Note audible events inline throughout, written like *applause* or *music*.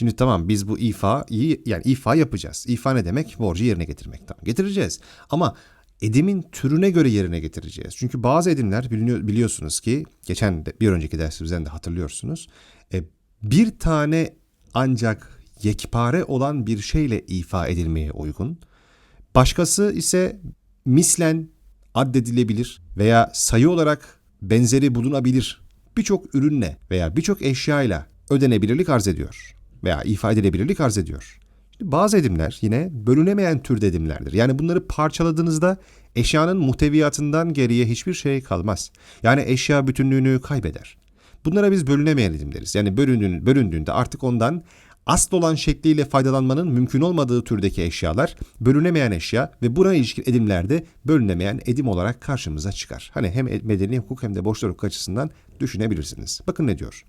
Şimdi tamam biz bu ifayı yani ifa yapacağız. İfa ne demek? Borcu yerine getirmek. Tamam getireceğiz. Ama edimin türüne göre yerine getireceğiz. Çünkü bazı edimler biliyorsunuz ki geçen de, bir önceki dersimizden de hatırlıyorsunuz. E, bir tane ancak yekpare olan bir şeyle ifa edilmeye uygun. Başkası ise mislen addedilebilir veya sayı olarak benzeri bulunabilir birçok ürünle veya birçok eşyayla ödenebilirlik arz ediyor veya ifade edilebilirlik arz ediyor. Şimdi bazı edimler yine bölünemeyen türde edimlerdir. Yani bunları parçaladığınızda eşyanın muhteviyatından geriye hiçbir şey kalmaz. Yani eşya bütünlüğünü kaybeder. Bunlara biz bölünemeyen edim deriz. Yani bölündüğünde, bölündüğünde artık ondan asıl olan şekliyle faydalanmanın mümkün olmadığı türdeki eşyalar bölünemeyen eşya ve buna ilişkin edimlerde bölünemeyen edim olarak karşımıza çıkar. Hani hem medeni hukuk hem de borçlar hukuk açısından düşünebilirsiniz. Bakın ne diyor.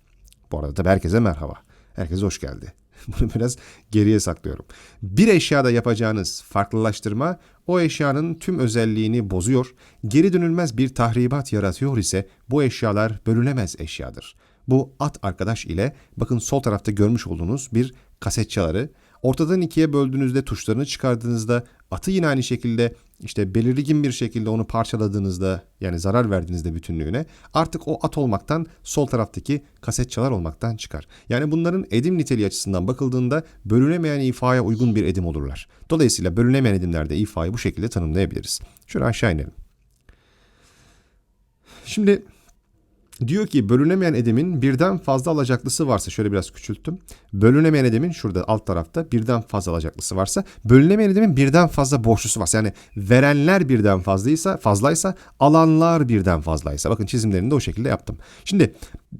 Bu arada tabii herkese merhaba. Herkese hoş geldi. *laughs* Bunu biraz geriye saklıyorum. Bir eşyada yapacağınız farklılaştırma o eşyanın tüm özelliğini bozuyor, geri dönülmez bir tahribat yaratıyor ise bu eşyalar bölünemez eşyadır. Bu at arkadaş ile bakın sol tarafta görmüş olduğunuz bir kaset çaları ortadan ikiye böldüğünüzde tuşlarını çıkardığınızda atı yine aynı şekilde işte belirgin bir şekilde onu parçaladığınızda yani zarar verdiğinizde bütünlüğüne artık o at olmaktan sol taraftaki kaset çalar olmaktan çıkar. Yani bunların edim niteliği açısından bakıldığında bölünemeyen ifaya uygun bir edim olurlar. Dolayısıyla bölünemeyen edimlerde ifayı bu şekilde tanımlayabiliriz. Şöyle aşağı inelim. Şimdi Diyor ki bölünemeyen edemin birden fazla alacaklısı varsa şöyle biraz küçülttüm. Bölünemeyen edemin şurada alt tarafta birden fazla alacaklısı varsa bölünemeyen edemin birden fazla borçlusu varsa yani verenler birden fazlaysa fazlaysa alanlar birden fazlaysa bakın çizimlerini de o şekilde yaptım. Şimdi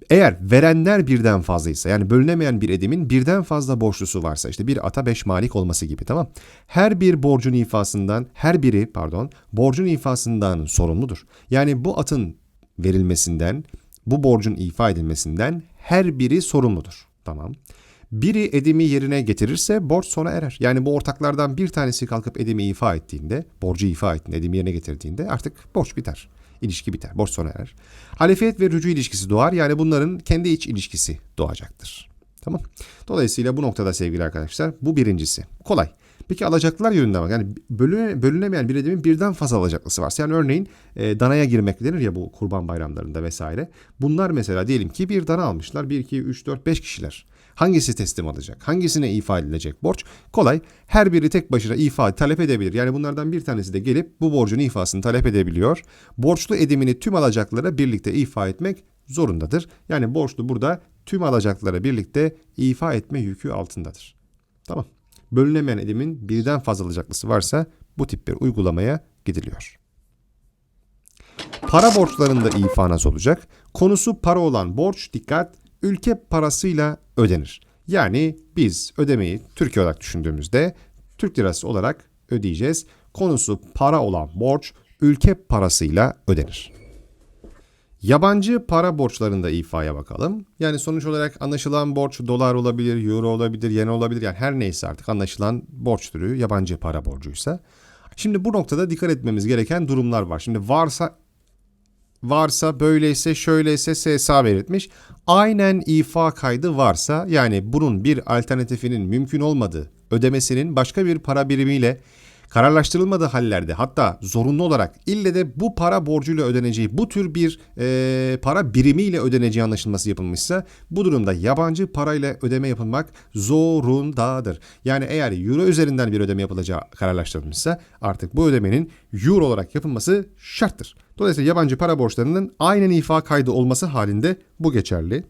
eğer verenler birden fazlaysa yani bölünemeyen bir edemin birden fazla borçlusu varsa işte bir ata beş malik olması gibi tamam. Her bir borcun ifasından her biri pardon borcun ifasından sorumludur. Yani bu atın verilmesinden bu borcun ifa edilmesinden her biri sorumludur. Tamam. Biri edimi yerine getirirse borç sona erer. Yani bu ortaklardan bir tanesi kalkıp edimi ifa ettiğinde, borcu ifa ettiğinde, edimi yerine getirdiğinde artık borç biter. İlişki biter, borç sona erer. Halefiyet ve rücu ilişkisi doğar. Yani bunların kendi iç ilişkisi doğacaktır. Tamam. Dolayısıyla bu noktada sevgili arkadaşlar bu birincisi. Kolay. Peki alacaklılar yönünden bak. Yani bölüne, bölünemeyen bir edemin birden fazla alacaklısı varsa. Yani örneğin e, danaya girmek denir ya bu kurban bayramlarında vesaire. Bunlar mesela diyelim ki bir dana almışlar. 1, 2, 3, 4, 5 kişiler. Hangisi teslim alacak? Hangisine ifa edilecek borç? Kolay. Her biri tek başına ifa talep edebilir. Yani bunlardan bir tanesi de gelip bu borcun ifasını talep edebiliyor. Borçlu edimini tüm alacaklara birlikte ifa etmek zorundadır. Yani borçlu burada tüm alacaklara birlikte ifa etme yükü altındadır. Tamam bölünemeyen edimin birden fazla varsa bu tip bir uygulamaya gidiliyor. Para borçlarında ifa nasıl olacak? Konusu para olan borç dikkat ülke parasıyla ödenir. Yani biz ödemeyi Türkiye olarak düşündüğümüzde Türk lirası olarak ödeyeceğiz. Konusu para olan borç ülke parasıyla ödenir. Yabancı para borçlarında ifaya bakalım. Yani sonuç olarak anlaşılan borç dolar olabilir, euro olabilir, yen olabilir. Yani her neyse artık anlaşılan borç türü yabancı para borcuysa. Şimdi bu noktada dikkat etmemiz gereken durumlar var. Şimdi varsa varsa böyleyse şöyleyse SSA belirtmiş. Aynen ifa kaydı varsa yani bunun bir alternatifinin mümkün olmadığı ödemesinin başka bir para birimiyle kararlaştırılmadığı hallerde hatta zorunlu olarak ille de bu para borcuyla ödeneceği bu tür bir e, para birimiyle ödeneceği anlaşılması yapılmışsa bu durumda yabancı parayla ödeme yapılmak zorundadır. Yani eğer euro üzerinden bir ödeme yapılacağı kararlaştırılmışsa artık bu ödemenin euro olarak yapılması şarttır. Dolayısıyla yabancı para borçlarının aynen ifa kaydı olması halinde bu geçerli.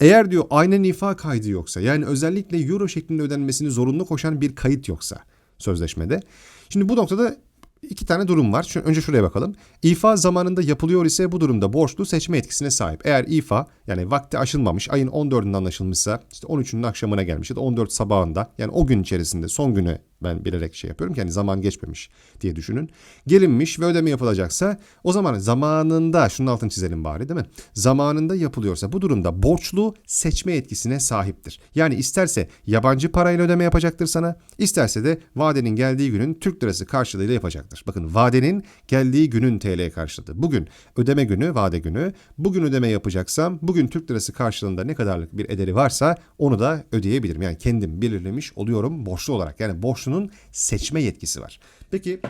Eğer diyor aynen ifa kaydı yoksa yani özellikle euro şeklinde ödenmesini zorunlu koşan bir kayıt yoksa sözleşmede. Şimdi bu noktada iki tane durum var. Şu, önce şuraya bakalım. İfa zamanında yapılıyor ise bu durumda borçlu seçme etkisine sahip. Eğer ifa yani vakti aşılmamış ayın 14'ünde anlaşılmışsa işte 13'ünün akşamına gelmiş ya da 14 sabahında yani o gün içerisinde son güne ben bilerek şey yapıyorum ki hani zaman geçmemiş diye düşünün. Gelinmiş ve ödeme yapılacaksa o zaman zamanında şunun altını çizelim bari değil mi? Zamanında yapılıyorsa bu durumda borçlu seçme yetkisine sahiptir. Yani isterse yabancı parayla ödeme yapacaktır sana, isterse de vadenin geldiği günün Türk lirası karşılığıyla yapacaktır. Bakın vadenin geldiği günün TL karşılığı. Bugün ödeme günü, vade günü. Bugün ödeme yapacaksam bugün Türk lirası karşılığında ne kadarlık bir ederi varsa onu da ödeyebilirim. Yani kendim belirlemiş oluyorum borçlu olarak. Yani borçlunun seçme yetkisi var. Peki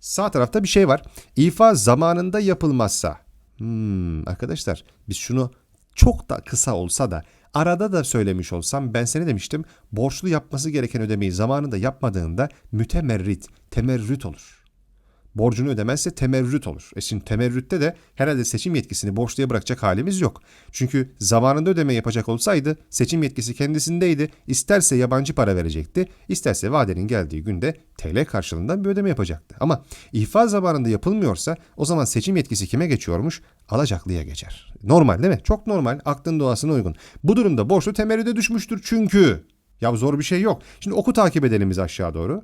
sağ tarafta bir şey var. İfa zamanında yapılmazsa. Hmm, arkadaşlar biz şunu çok da kısa olsa da arada da söylemiş olsam ben sene demiştim borçlu yapması gereken ödemeyi zamanında yapmadığında mütemerrit, temerrüt olur borcunu ödemezse temerrüt olur. E şimdi temerrütte de herhalde seçim yetkisini borçluya bırakacak halimiz yok. Çünkü zamanında ödeme yapacak olsaydı seçim yetkisi kendisindeydi. İsterse yabancı para verecekti, isterse vadenin geldiği günde TL karşılığında bir ödeme yapacaktı. Ama ihfa zamanında yapılmıyorsa o zaman seçim yetkisi kime geçiyormuş? Alacaklıya geçer. Normal değil mi? Çok normal, aklın doğasına uygun. Bu durumda borçlu temerrüde düşmüştür çünkü. Ya zor bir şey yok. Şimdi oku takip edelim biz aşağı doğru.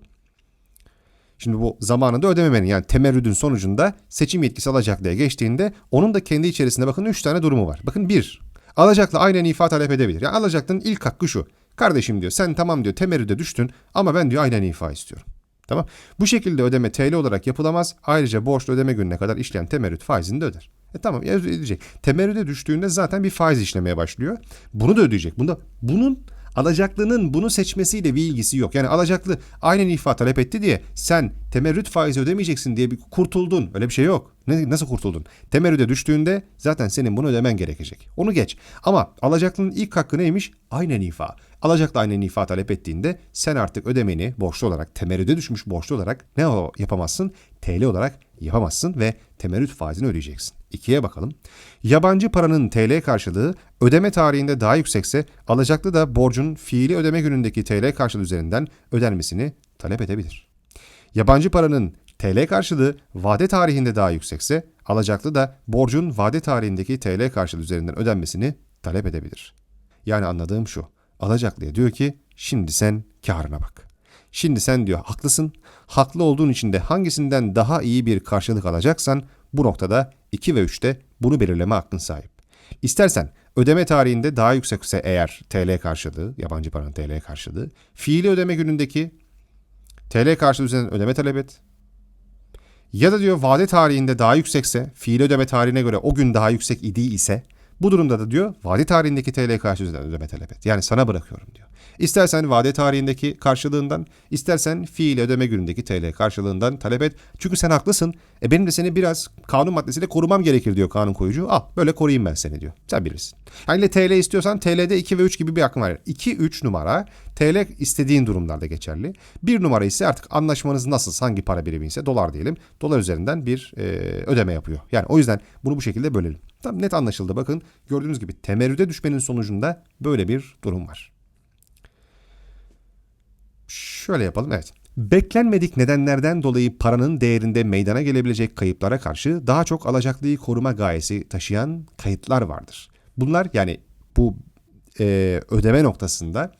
Şimdi bu zamanında ödememenin yani temerrüdün sonucunda seçim yetkisi alacaklıya geçtiğinde onun da kendi içerisinde bakın 3 tane durumu var. Bakın bir, alacaklı aynen ifa talep edebilir. Yani alacaklının ilk hakkı şu. Kardeşim diyor sen tamam diyor temerrüde düştün ama ben diyor aynen ifa istiyorum. Tamam. Bu şekilde ödeme TL olarak yapılamaz. Ayrıca borçlu ödeme gününe kadar işleyen temerrüt faizini de öder. E tamam ödeyecek. Temerrüde düştüğünde zaten bir faiz işlemeye başlıyor. Bunu da ödeyecek. Bunda bunun alacaklının bunu seçmesiyle bir ilgisi yok. Yani alacaklı aynen ifa talep etti diye sen temerrüt faizi ödemeyeceksin diye bir kurtuldun. Öyle bir şey yok. Ne, nasıl kurtuldun? Temerrüde düştüğünde zaten senin bunu ödemen gerekecek. Onu geç. Ama alacaklının ilk hakkı neymiş? Aynen ifa. Alacaklı aynen ifa talep ettiğinde sen artık ödemeni borçlu olarak, temerrüde düşmüş borçlu olarak ne o yapamazsın? TL olarak yapamazsın ve temerrüt faizini ödeyeceksin. İkiye bakalım. Yabancı paranın TL karşılığı ödeme tarihinde daha yüksekse alacaklı da borcun fiili ödeme günündeki TL karşılığı üzerinden ödenmesini talep edebilir. Yabancı paranın TL karşılığı vade tarihinde daha yüksekse alacaklı da borcun vade tarihindeki TL karşılığı üzerinden ödenmesini talep edebilir. Yani anladığım şu. Alacaklıya diyor ki şimdi sen karına bak. Şimdi sen diyor haklısın. Haklı olduğun için de hangisinden daha iyi bir karşılık alacaksan bu noktada 2 ve 3'te bunu belirleme hakkın sahip. İstersen ödeme tarihinde daha yüksekse eğer TL karşılığı, yabancı paranın TL karşılığı, fiili ödeme günündeki TL karşılığı üzerinden ödeme talep et. Ya da diyor vade tarihinde daha yüksekse, fiili ödeme tarihine göre o gün daha yüksek idi ise bu durumda da diyor vade tarihindeki TL karşılığı üzerinden ödeme talep et. Yani sana bırakıyorum diyor. İstersen vade tarihindeki karşılığından, istersen fiil ödeme günündeki TL karşılığından talep et. Çünkü sen haklısın. E benim de seni biraz kanun maddesiyle korumam gerekir diyor kanun koyucu. Al böyle koruyayım ben seni diyor. Sen bilirsin. Yani TL istiyorsan TL'de 2 ve 3 gibi bir hakkın var. 2, 3 numara TL istediğin durumlarda geçerli. Bir numara ise artık anlaşmanız nasıl hangi para birimi ise dolar diyelim. Dolar üzerinden bir e, ödeme yapıyor. Yani o yüzden bunu bu şekilde bölelim. Tam net anlaşıldı. Bakın gördüğünüz gibi temerrüde düşmenin sonucunda böyle bir durum var. Şöyle yapalım evet. Beklenmedik nedenlerden dolayı paranın değerinde meydana gelebilecek kayıplara karşı daha çok alacaklıyı koruma gayesi taşıyan kayıtlar vardır. Bunlar yani bu e, ödeme noktasında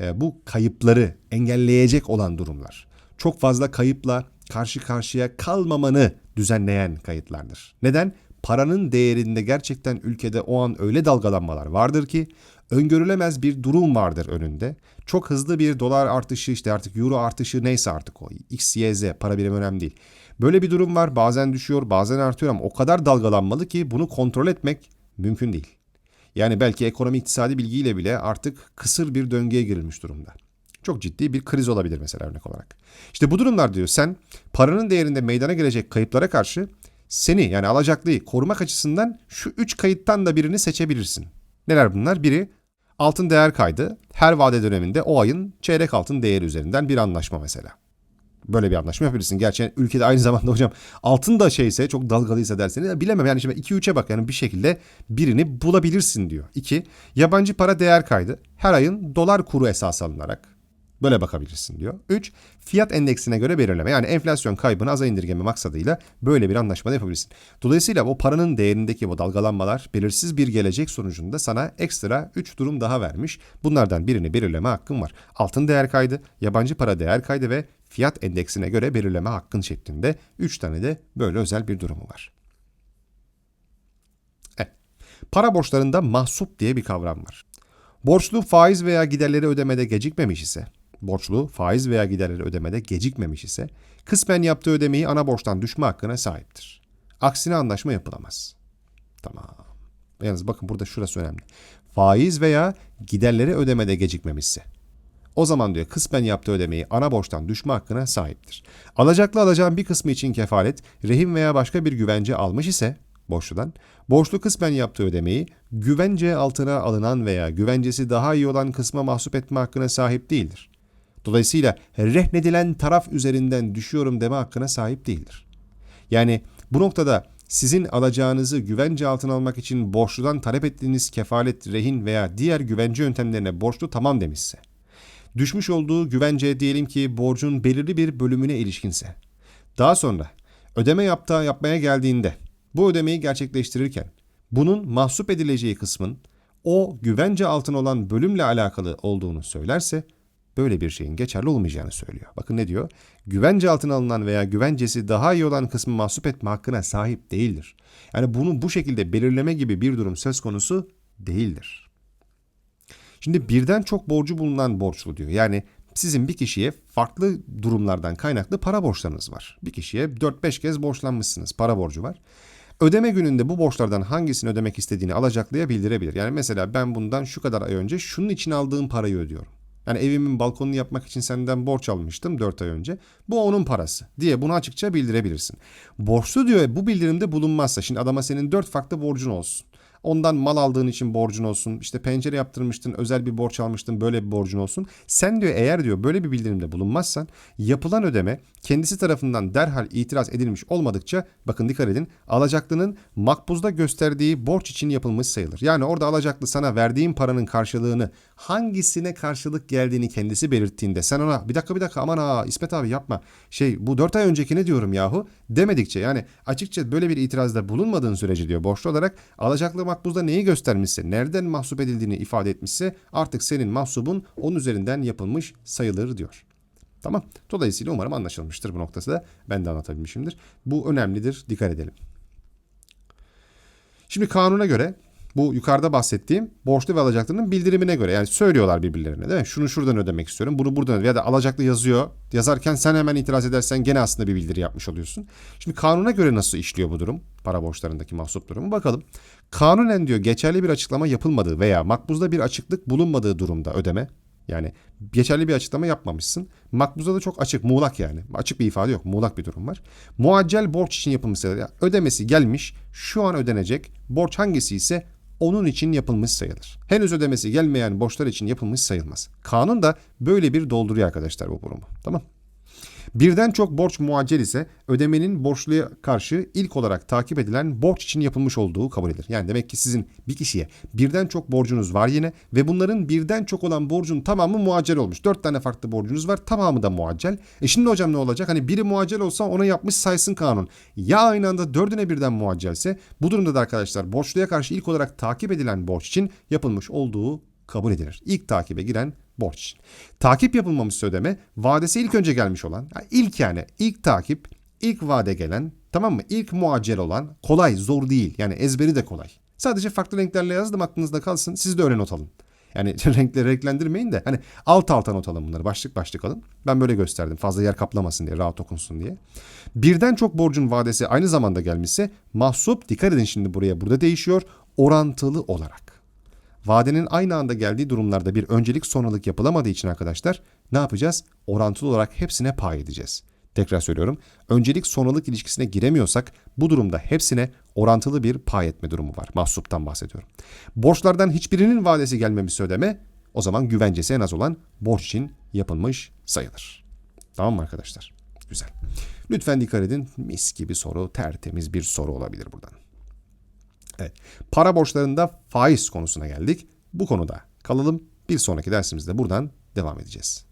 e, bu kayıpları engelleyecek olan durumlar. Çok fazla kayıpla karşı karşıya kalmamanı düzenleyen kayıtlardır. Neden? Paranın değerinde gerçekten ülkede o an öyle dalgalanmalar vardır ki öngörülemez bir durum vardır önünde. Çok hızlı bir dolar artışı işte artık euro artışı neyse artık o x, y, z para birimi önemli değil. Böyle bir durum var bazen düşüyor bazen artıyor ama o kadar dalgalanmalı ki bunu kontrol etmek mümkün değil. Yani belki ekonomi iktisadi bilgiyle bile artık kısır bir döngüye girilmiş durumda. Çok ciddi bir kriz olabilir mesela örnek olarak. İşte bu durumlar diyor sen paranın değerinde meydana gelecek kayıplara karşı seni yani alacaklıyı korumak açısından şu üç kayıttan da birini seçebilirsin. Neler bunlar? Biri altın değer kaydı. Her vade döneminde o ayın çeyrek altın değeri üzerinden bir anlaşma mesela. Böyle bir anlaşma yapabilirsin. Gerçi ülkede aynı *laughs* zamanda hocam altın da şeyse çok dalgalıysa derseniz bilemem. Yani şimdi 2-3'e bak yani bir şekilde birini bulabilirsin diyor. 2. Yabancı para değer kaydı. Her ayın dolar kuru esas alınarak Böyle bakabilirsin diyor. 3. Fiyat endeksine göre belirleme. Yani enflasyon kaybını aza indirgeme maksadıyla böyle bir anlaşma yapabilirsin. Dolayısıyla o paranın değerindeki bu dalgalanmalar belirsiz bir gelecek sonucunda sana ekstra 3 durum daha vermiş. Bunlardan birini belirleme hakkın var. Altın değer kaydı, yabancı para değer kaydı ve fiyat endeksine göre belirleme hakkın şeklinde 3 tane de böyle özel bir durumu var. Evet. Para borçlarında mahsup diye bir kavram var. Borçlu faiz veya giderleri ödemede gecikmemiş ise, borçlu faiz veya giderleri ödemede gecikmemiş ise, kısmen yaptığı ödemeyi ana borçtan düşme hakkına sahiptir. Aksine anlaşma yapılamaz. Tamam. Yalnız bakın burada şurası önemli. Faiz veya giderleri ödemede gecikmemişse. O zaman diyor kısmen yaptığı ödemeyi ana borçtan düşme hakkına sahiptir. Alacaklı alacağın bir kısmı için kefalet, rehin veya başka bir güvence almış ise borçludan, borçlu kısmen yaptığı ödemeyi güvence altına alınan veya güvencesi daha iyi olan kısma mahsup etme hakkına sahip değildir. Dolayısıyla rehnedilen taraf üzerinden düşüyorum deme hakkına sahip değildir. Yani bu noktada sizin alacağınızı güvence altına almak için borçludan talep ettiğiniz kefalet, rehin veya diğer güvence yöntemlerine borçlu tamam demişse, düşmüş olduğu güvence diyelim ki borcun belirli bir bölümüne ilişkinse, daha sonra ödeme yaptığı yapmaya geldiğinde bu ödemeyi gerçekleştirirken bunun mahsup edileceği kısmın o güvence altına olan bölümle alakalı olduğunu söylerse böyle bir şeyin geçerli olmayacağını söylüyor. Bakın ne diyor? Güvence altına alınan veya güvencesi daha iyi olan kısmı mahsup etme hakkına sahip değildir. Yani bunu bu şekilde belirleme gibi bir durum söz konusu değildir. Şimdi birden çok borcu bulunan borçlu diyor. Yani sizin bir kişiye farklı durumlardan kaynaklı para borçlarınız var. Bir kişiye 4-5 kez borçlanmışsınız. Para borcu var. Ödeme gününde bu borçlardan hangisini ödemek istediğini alacaklıya bildirebilir. Yani mesela ben bundan şu kadar ay önce şunun için aldığım parayı ödüyorum. Yani evimin balkonunu yapmak için senden borç almıştım 4 ay önce. Bu onun parası diye bunu açıkça bildirebilirsin. Borçlu diyor bu bildirimde bulunmazsa şimdi adama senin 4 farklı borcun olsun. Ondan mal aldığın için borcun olsun. İşte pencere yaptırmıştın, özel bir borç almıştın, böyle bir borcun olsun. Sen diyor eğer diyor böyle bir bildirimde bulunmazsan yapılan ödeme kendisi tarafından derhal itiraz edilmiş olmadıkça bakın dikkat edin alacaklının makbuzda gösterdiği borç için yapılmış sayılır. Yani orada alacaklı sana verdiğin paranın karşılığını hangisine karşılık geldiğini kendisi belirttiğinde sen ona bir dakika bir dakika aman ha İsmet abi yapma şey bu 4 ay önceki ne diyorum yahu demedikçe yani açıkça böyle bir itirazda bulunmadığın sürece diyor borçlu olarak alacaklı makbuzda neyi göstermişse nereden mahsup edildiğini ifade etmişse artık senin mahsubun onun üzerinden yapılmış sayılır diyor. Tamam. Dolayısıyla umarım anlaşılmıştır bu noktası da. Ben de anlatabilmişimdir. Bu önemlidir. Dikkat edelim. Şimdi kanuna göre bu yukarıda bahsettiğim borçlu ve alacaklının bildirimine göre yani söylüyorlar birbirlerine değil mi? Şunu şuradan ödemek istiyorum. Bunu buradan ödemek ya da alacaklı yazıyor. Yazarken sen hemen itiraz edersen gene aslında bir bildiri yapmış oluyorsun. Şimdi kanuna göre nasıl işliyor bu durum? Para borçlarındaki mahsup durumu bakalım. Kanunen diyor geçerli bir açıklama yapılmadığı veya makbuzda bir açıklık bulunmadığı durumda ödeme yani geçerli bir açıklama yapmamışsın. Makbuzda da çok açık, muğlak yani. Açık bir ifade yok, muğlak bir durum var. Muaccel borç için yapılmış ödemesi gelmiş, şu an ödenecek. Borç hangisi ise onun için yapılmış sayılır. Henüz ödemesi gelmeyen borçlar için yapılmış sayılmaz. Kanun da böyle bir dolduruyor arkadaşlar bu durumu. Tamam Birden çok borç muaccel ise ödemenin borçluya karşı ilk olarak takip edilen borç için yapılmış olduğu kabul edilir. Yani demek ki sizin bir kişiye birden çok borcunuz var yine ve bunların birden çok olan borcun tamamı muaccel olmuş. Dört tane farklı borcunuz var tamamı da muaccel. E şimdi hocam ne olacak? Hani biri muaccel olsa ona yapmış saysın kanun. Ya aynı anda dördüne birden muaccelse bu durumda da arkadaşlar borçluya karşı ilk olarak takip edilen borç için yapılmış olduğu kabul edilir. İlk takibe giren borç. Takip yapılmamış ödeme vadesi ilk önce gelmiş olan, ilk yani ilk takip, ilk vade gelen, tamam mı? İlk muaccel olan kolay, zor değil. Yani ezberi de kolay. Sadece farklı renklerle yazdım aklınızda kalsın. Siz de öyle not alın. Yani *laughs* renkleri renklendirmeyin de hani alt alta not alın bunları başlık başlık alın. Ben böyle gösterdim fazla yer kaplamasın diye rahat okunsun diye. Birden çok borcun vadesi aynı zamanda gelmişse mahsup dikkat edin şimdi buraya burada değişiyor orantılı olarak. Vadenin aynı anda geldiği durumlarda bir öncelik sonralık yapılamadığı için arkadaşlar ne yapacağız? Orantılı olarak hepsine pay edeceğiz. Tekrar söylüyorum. Öncelik sonralık ilişkisine giremiyorsak bu durumda hepsine orantılı bir pay etme durumu var. Mahsuptan bahsediyorum. Borçlardan hiçbirinin vadesi gelmemişse ödeme o zaman güvencesi en az olan borç için yapılmış sayılır. Tamam mı arkadaşlar? Güzel. Lütfen dikkat edin. Mis gibi soru, tertemiz bir soru olabilir buradan. Evet. Para borçlarında faiz konusuna geldik. Bu konuda kalalım. Bir sonraki dersimizde buradan devam edeceğiz.